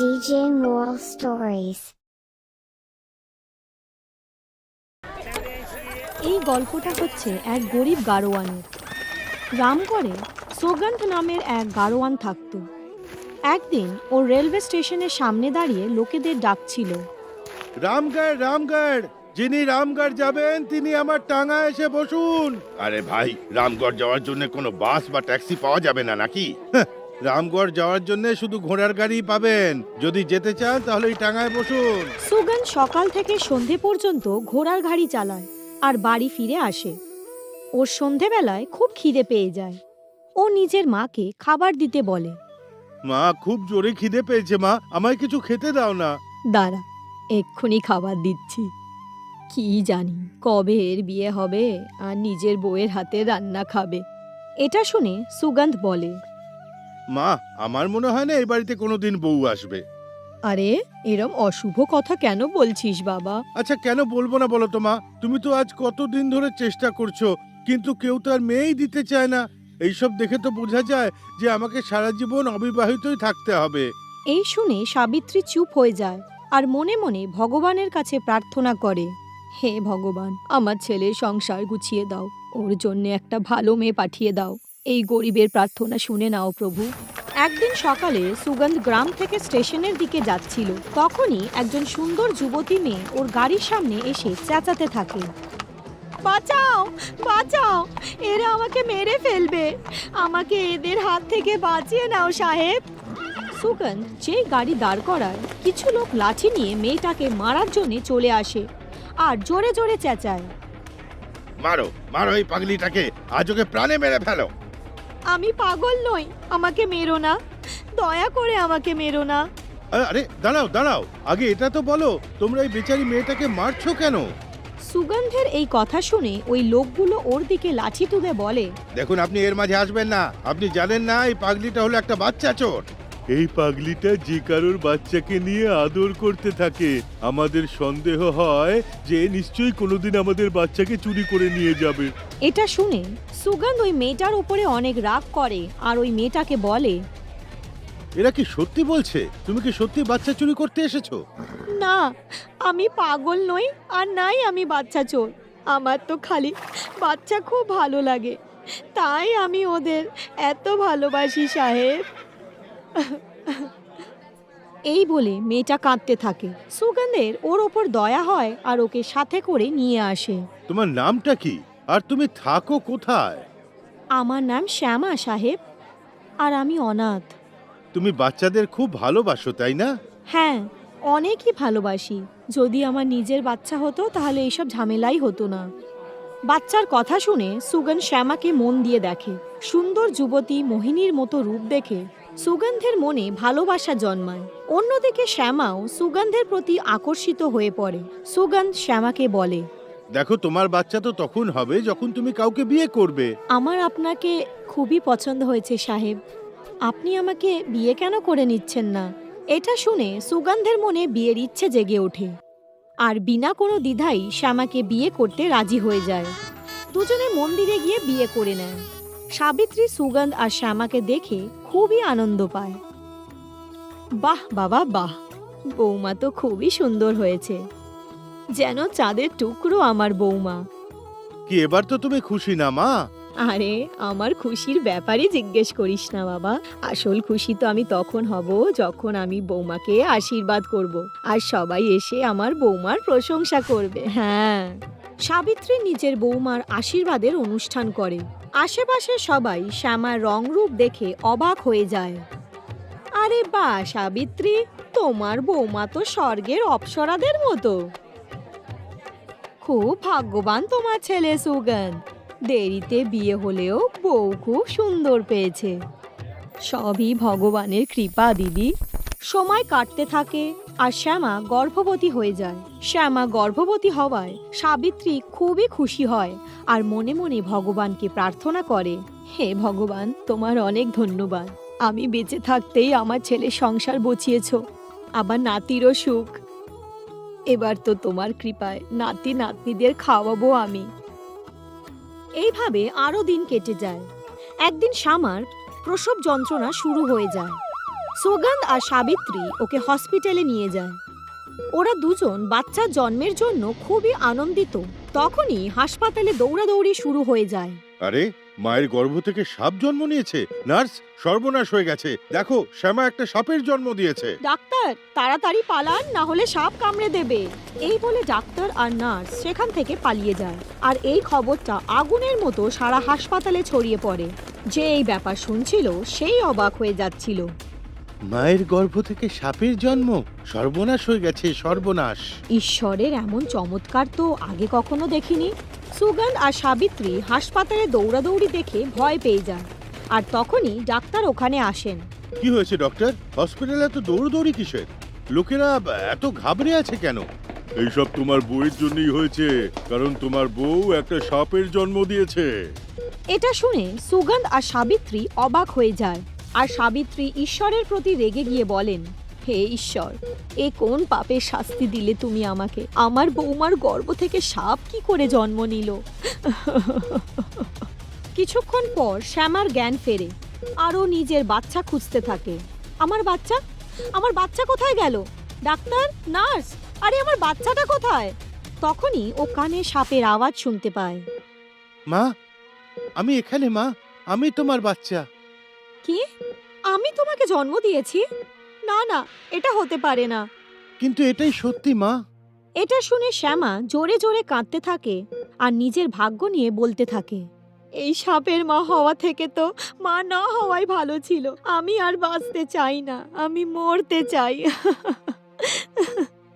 DJ Moral Stories. এই গল্পটা হচ্ছে এক গরিব গারোয়ানের। রামগড়ে সোগন্ধ নামের এক গারোয়ান থাকত। একদিন ও রেলওয়ে স্টেশনের সামনে দাঁড়িয়ে লোকেদের ডাকছিল রামগড় রামগড় যিনি রামগড় যাবেন তিনি আমার টাঙা এসে বসুন। আরে ভাই রামগড় যাওয়ার জন্য কোনো বাস বা ট্যাক্সি পাওয়া যাবে না নাকি? হ্যাঁ, রামগড় যাওয়ার জন্য শুধু ঘোড়ার গাড়ি পাবেন। যদি যেতে চান তাহলে এই টাঙায় বসুন। সুগন সকাল থেকে সন্ধে পর্যন্ত ঘোড়ার গাড়ি চালায় আর বাড়ি ফিরে আসে। ওর সন্ধেবেলায় খুব খিদে পেয়ে যায়। ও নিজের মাকে খাবার দিতে বলে। মা খুব জোরে খিদে পেয়েছে মা। আমায় কিছু খেতে দাও না। দাঁড়া এক্ষুনি খাবার দিচ্ছি। কি জানি কবে এর বিয়ে হবে আর নিজের বউয়ের হাতে রান্না খাবে। এটা শুনে সুগন্ধ বলে মা আমার মনে হয় না এই বাড়িতে কোনোদিন বউ আসবে। আরে এরম অশুভ কথা কেন বলছিস বাবা? আচ্ছা কেন বলব না বলো তো মা? তুমি তো আজ কতদিন ধরে চেষ্টা করছ কিন্তু কেউ তো আর মেয়েই দিতে চায় না। এইসব দেখে তো বোঝা যায় যে আমাকে সারা জীবন অবিবাহিতই থাকতে হবে। এই শুনে সাবিত্রী চুপ হয়ে যায় আর মনে মনে ভগবানের কাছে প্রার্থনা করে হে ভগবান আমার ছেলের সংসার গুছিয়ে দাও ওর জন্য একটা ভালো মেয়ে পাঠিয়ে দাও। এই গরিবের প্রার্থনা শুনে নাও প্রভু। একদিন সকালে সুগন্ধ গ্রাম থেকে স্টেশনের দিকে যাচ্ছিল। তখনই একজন সুন্দর যুবতী মেয়ে ওর গাড়ির সামনে এসে চেঁচাতে থাকে। বাঁচাও বাঁচাও, এরা আমাকে মেরে ফেলবে। আমাকে এদের হাত থেকে বাঁচিয়ে নাও, সাহেব। সুগন্ধ যেই গাড়ি দাঁড় করায়, কিছু লোক লাঠি নিয়ে মেয়েটাকে মারার জন্য চলে আসে আর জোরে জোরে চেঁচায়। মারো মারো এই পাগলিটাকে। আজ ওকে প্রাণে মেরে ফেলো। আমি পাগল নই আমাকে মেরো না। দয়া করে আমাকে মেরো না। আরে, দাঁড়াও দাঁড়াও। আগে এটা তো বলো তোমরা এই বেচারি মেয়েটাকে মারছো কেন? সুগন্ধের এই কথা শুনে ওই লোকগুলো ওর দিকে লাঠি তুলে বলে দেখুন আপনি এর মাঝে আসবেন না। আপনি জানেন না এই পাগলিটা হলো একটা বাচ্চা চোর। এই পাগলিটা যে কারোর বাচ্চাকে নিয়ে আদর করতে থাকে আমাদের সন্দেহ হয় যে নিশ্চয়ই কোনোদিন আমাদের বাচ্চাকে চুরি করে নিয়ে যাবে। এটা শুনে সুগন্ধ ওই মেয়েটার উপরে অনেক রাগ করে আর ওই মেয়েটাকে বলে এরা কি সত্যি বলছে? তুমি কি সত্যি বাচ্চা চুরি করতে এসেছ? না আমি পাগল নই আর নাই আমি বাচ্চা চোর। আমার তো খালি বাচ্চা খুব ভালো লাগে। তাই আমি ওদের এত ভালোবাসি সাহেব। এই বলে মেয়েটা কাঁদতে থাকে। সুগন্ধের ওর ওপর দয়া হয় আর ওকে সাথে করে নিয়ে আসে। তোমার নামটা কি? আর তুমি থাকো কোথায়? আমার নাম শ্যামা সাহেব আর আমি অনাথ। তুমি বাচ্চাদের খুব ভালোবাসো তাই না? হ্যাঁ অনেকই ভালোবাসি। যদি আমার নিজের বাচ্চা হতো তাহলে এইসব ঝামেলাই হতো না। বাচ্চার কথা শুনে সুগন শ্যামাকে মন দিয়ে দেখে। সুন্দর যুবতী মোহিনীর মতো রূপ দেখে। সুগন্ধের মনে ভালোবাসা জন্মায়। অন্যদিকে শ্যামাও সুগন্ধের প্রতি আকর্ষিত হয়ে পড়ে। সুগন্ধ শ্যামাকে বলে দেখো তোমার বাচ্চা তো তখন হবে যখন তুমি কাউকে বিয়ে করবে। আমার আপনাকে খুবই পছন্দ হয়েছে সাহেব। আপনি আমাকে বিয়ে কেন করে নিচ্ছেন না? এটা শুনে সুগন্ধের মনে বিয়ের ইচ্ছে জেগে ওঠে। আর বিনা কোনো দ্বিধাই শ্যামাকে বিয়ে করতে রাজি হয়ে যায়। দুজনে মন্দিরে গিয়ে বিয়ে করে নেয়। সাবিত্রী সুগন্ধ আর শ্যামাকে দেখে খুবই আনন্দ পায়। বাহ, বাবা, বাহ। বৌমা তো খুবই সুন্দর হয়েছে। যেন চাঁদের টুকরো আমার বৌমা। কি, এবার তো তুমি খুশি না, মা? আরে, আমার খুশির ব্যাপারে জিজ্ঞেস করিস না বাবা। আসল খুশি তো আমি তখন হব যখন আমি বৌমাকে আশীর্বাদ করব। আর সবাই এসে আমার বৌমার প্রশংসা করবে। হ্যাঁ। সাবিত্রী নিজের বৌমার আশীর্বাদের অনুষ্ঠান করে। আশেপাশে সবাই শ্যামার রংরূপ দেখে অবাক হয়ে যায়। আরে বা, সাবিত্রী, তোমার বৌমা তো স্বর্গের অপ্সরাদের মতো। খুব ভাগ্যবান তোমার ছেলে সুগন্ধ। দেরিতে বিয়ে হলেও বউ খুব সুন্দর পেয়েছে। সবই ভগবানের কৃপা, দিদি। সময় কাটতে থাকে আর শ্যামা গর্ভবতী হয়ে যায়। শ্যামা গর্ভবতী হওয়ায় সাবিত্রী খুবই খুশি হয় আর মনে মনে ভগবানকে প্রার্থনা করে, হে ভগবান, তোমার অনেক ধন্যবাদ। আমি বেঁচে থাকতেই আমার ছেলে সংসার বচিয়েছ। আবার নাতিরও সুখ। এবার তো তোমার কৃপায় নাতি নাতনিদের খাওয়াবো আমি। এইভাবে আরও দিন কেটে যায়। একদিন শ্যামার প্রসব যন্ত্রণা শুরু হয়ে যায়। সুগন্ধ আর সাবিত্রী ওকে হসপিটালে নিয়ে যায়। ওরা দুজন বাচ্চা জন্মের জন্য খুবই আনন্দিত। তখনই হাসপাতালে দৌড়াদৌড়ি শুরু হয়ে যায়। আরে মায়ের গর্ভ থেকে সাপ জন্ম নিয়েছে? নার্স সর্বনাশ হয়ে গেছে। দেখো শ্যামা একটা সাপের জন্ম দিয়েছে। ডাক্তার তাড়াতাড়ি পালান না হলে সাপ কামড়ে দেবে। এই বলে ডাক্তার আর নার্স সেখান থেকে পালিয়ে যায়। আর এই খবরটা আগুনের মতো সারা হাসপাতালে ছড়িয়ে পড়ে। যে এই ব্যাপার শুনছিল সেই অবাক হয়ে যাচ্ছিল। মায়ের গর্ভ থেকে সাপের জন্ম? সর্বনাশ হয়ে গেছে সর্বনাশ। ঈশ্বরের এমন চমৎকার তো আগে কখনো দেখিনি। সুগন্ধ আর সাবিত্রী হাসপাতালে দৌড়াদৌড়ি দেখে ভয় পেয়ে যায় আর তখনই ডাক্তার ওখানে আসেন। কি হয়েছে ডক্টর? হসপিটালে এত দৌড়দৌড়ি কিসের? লোকেরা এত ঘাবড়ে আছে কেন? এইসব তোমার বউয়ের জন্যই হয়েছে কারণ তোমার বউ একটা সাপের জন্ম দিয়েছে। এটা শুনে সুগন্ধ আর সাবিত্রী অবাক হয়ে যায়। আর সাবিত্রী ঈশ্বরের প্রতি রেগে গিয়ে বলেন, হে ঈশ্বর, এ কোন পাপের শাস্তি দিলে তুমি আমাকে? আমার বৌমার গর্ভ থেকে সাপ কি করে জন্ম নিল? কিছুক্ষণ পর শ্যামার জ্ঞান ফেরে। আরও নিজের বাচ্চা খুঁজতে থাকে। আমার বাচ্চা? আমার বাচ্চা কোথায় গেল? ডাক্তার? নার্স? আরে, আমার বাচ্চাটা কোথায়? তখনই ও কানে সাপের আওয়াজ শুনতে পায়। মা, আমি এখানে, মা। আমি তোমার বাচ্চা। কি? আমি তোমাকে জন্ম দিয়েছি? না না এটা হতে পারে না। কিন্তু এটাই সত্যি মা। এটা শুনে শ্যামা জোরে জোরে কাঁদতে থাকে আর নিজের ভাগ্য নিয়ে বলতে থাকে। এই সাপের মা হওয়া থেকে তো মা না হওয়াই ভালো ছিল। আমি আর বাঁচতে চাই না আমি মরতে চাই।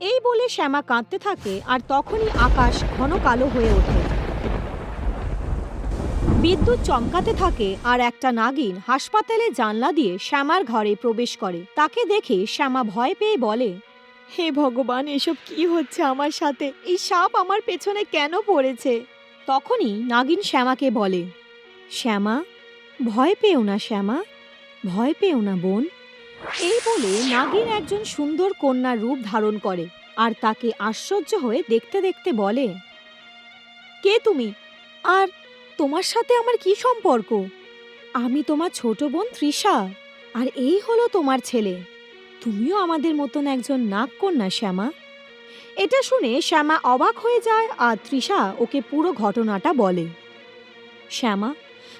এই বলে শ্যামা কাঁদতে থাকে আর তখনই আকাশ ঘন কালো হয়ে ওঠে। বিদ্যুৎ চমকাতে থাকে আর একটা নাগিন হাসপাতালে জানলা দিয়ে শ্যামার ঘরে প্রবেশ করে। তাকে দেখে শ্যামা ভয় পেয়ে বলে, হে ভগবান, এসব কি হচ্ছে আমার সাথে? এই সাপ আমার পেছনে কেন পড়েছে? তখনই নাগিন শ্যামাকে বলে, শ্যামা, ভয় পেও না শ্যামা, ভয় পেও না বোন। এই বলে নাগিন একজন সুন্দর কন্যার রূপ ধারণ করে আর তাকে আশ্চর্য হয়ে দেখতে দেখতে বলে, কে তুমি? আর তোমার সাথে আমার কি সম্পর্ক? আমি তোমার ছোট বোন তৃষা, আর এই হলো তোমার ছেলে। তুমিও আমাদের মতন একজন নাগ কন্যা শ্যামা। এটা শুনে শ্যামা অবাক হয়ে যায়, আর তৃষা ওকে পুরো ঘটনাটা বলে। শ্যামা,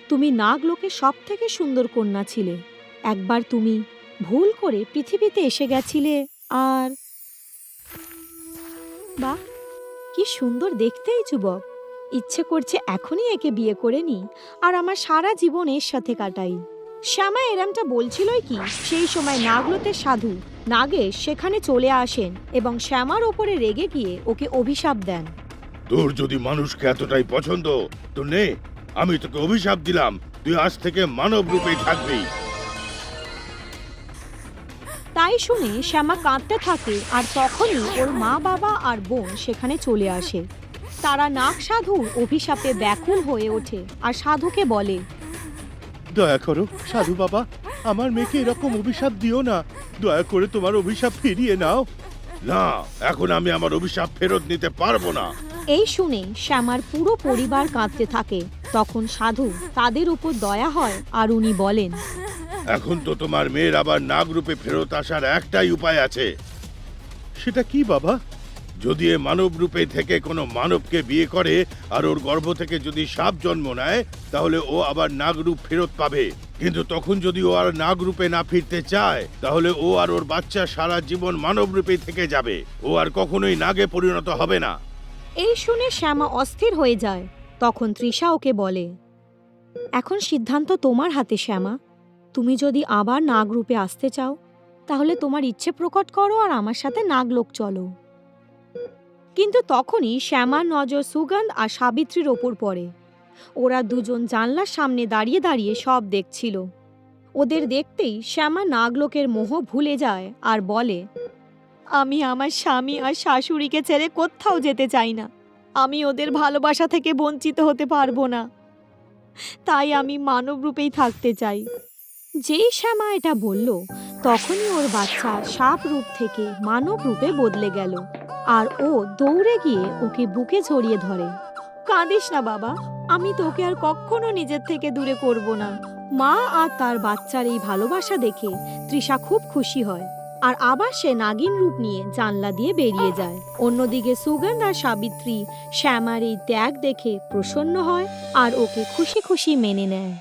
তুমি নাগ লোকে সব থেকে সুন্দর কন্যা ছিলে। একবার তুমি ভুল করে পৃথিবীতে এসে গেছিলে, আর বাহ, কি সুন্দর দেখতেই যুবক। ইচ্ছে করছে এখনই একে বিয়ে করে নি আর আমার সারা জীবন এর সাথে কাটাই। শ্যামা এরামটা বলছিলই কি সেই সময় নাগলতের সাধু নাগেশ সেখানে চলে আসেন এবং শ্যামার ওপরে রেগে গিয়ে ওকে অভিশাপ দেন। তোর যদি মানুষকে এতটাই পছন্দ তো নে আমি তোকে অভিশাপ দিলাম তুই আজ থেকে মানব রূপেই থাকবি। তাই শুনে শ্যামা কাঁদতে থাকে আর তখনই ওর মা বাবা আর বোন সেখানে চলে আসে। তারা নাগ সাধুর অভিশাপে ব্যাকুল হয়ে ওঠে। আর সাধুকে বলে দয়া করো সাধু বাবা আমার মেয়েকে এরকম অভিশাপ দিও না। দয়া করে তোমার অভিশাপ ফিরিয়ে নাও। না এখন আমি আমার অভিশাপ ফেরত নিতে পারব না। এই শুনে শ্যামার পুরো পরিবার কাঁদতে থাকে। তখন সাধু তাদের উপর দয়া হয় আর উনি বলেন এখন তো তোমার মেয়ের আবার নাগ রূপে ফেরত আসার একটাই উপায় আছে। সেটা কি বাবা? যদি এ মানব রূপে থেকে কোনো মানবকে বিয়ে করে আর ওর গর্ভ থেকে যদি সাপ জন্ম নেয়, তাহলে ও আবার নাগরূপ ফেরত পাবে। কিন্তু তখন যদি ও আর নাগ রূপে না ফিরতে চায়, তাহলে ও আর ওর বাচ্চা সারা জীবন মানব রূপেই থেকে যাবে। ও আর কখনোই নাগে পরিণত হবে না। এই শুনে শ্যামা অস্থির হয়ে যায়। তখন তৃষা ওকে বলে, এখন সিদ্ধান্ত তোমার হাতে, শ্যামা। তুমি যদি আবার নাগরূপে আসতে চাও, তাহলে তোমার ইচ্ছে প্রকট করো আর আমার সাথে নাগলোক চলো। কিন্তু তখনই শ্যামার নজর সুগন্ধ আর সাবিত্রীর ওপর পড়ে। ওরা দুজন জানলার সামনে দাঁড়িয়ে দাঁড়িয়ে সব দেখছিল। ওদের দেখতেই শ্যামা নাগলোকের মোহ ভুলে যায় আর বলে, আমি আমার স্বামী আর শাশুড়িকে ছেড়ে কোথাও যেতে চাই না। আমি ওদের ভালোবাসা থেকে বঞ্চিত হতে পারব না। তাই আমি মানব রূপেই থাকতে চাই। যেই শ্যামা এটা বলল, তখনই ওর বাচ্চা সাপ রূপ থেকে মানব রূপে বদলে গেল। আর ও দৌড়ে গিয়ে ওকে বুকে জড়িয়ে ধরে। কাঁদিস না বাবা, আমি তোকে আর কখনো নিজের থেকে দূরে করব না। মা আর তার বাচ্চার এই ভালোবাসা দেখে তৃষা খুব খুশি হয়। আর আবার সে নাগিন রূপ নিয়ে জানলা দিয়ে বেরিয়ে যায়। অন্যদিকে সুগন্ধ আর সাবিত্রী, শ্যামার এই ত্যাগ দেখে প্রসন্ন হয় আর ওকে খুশি খুশি মেনে নেয়।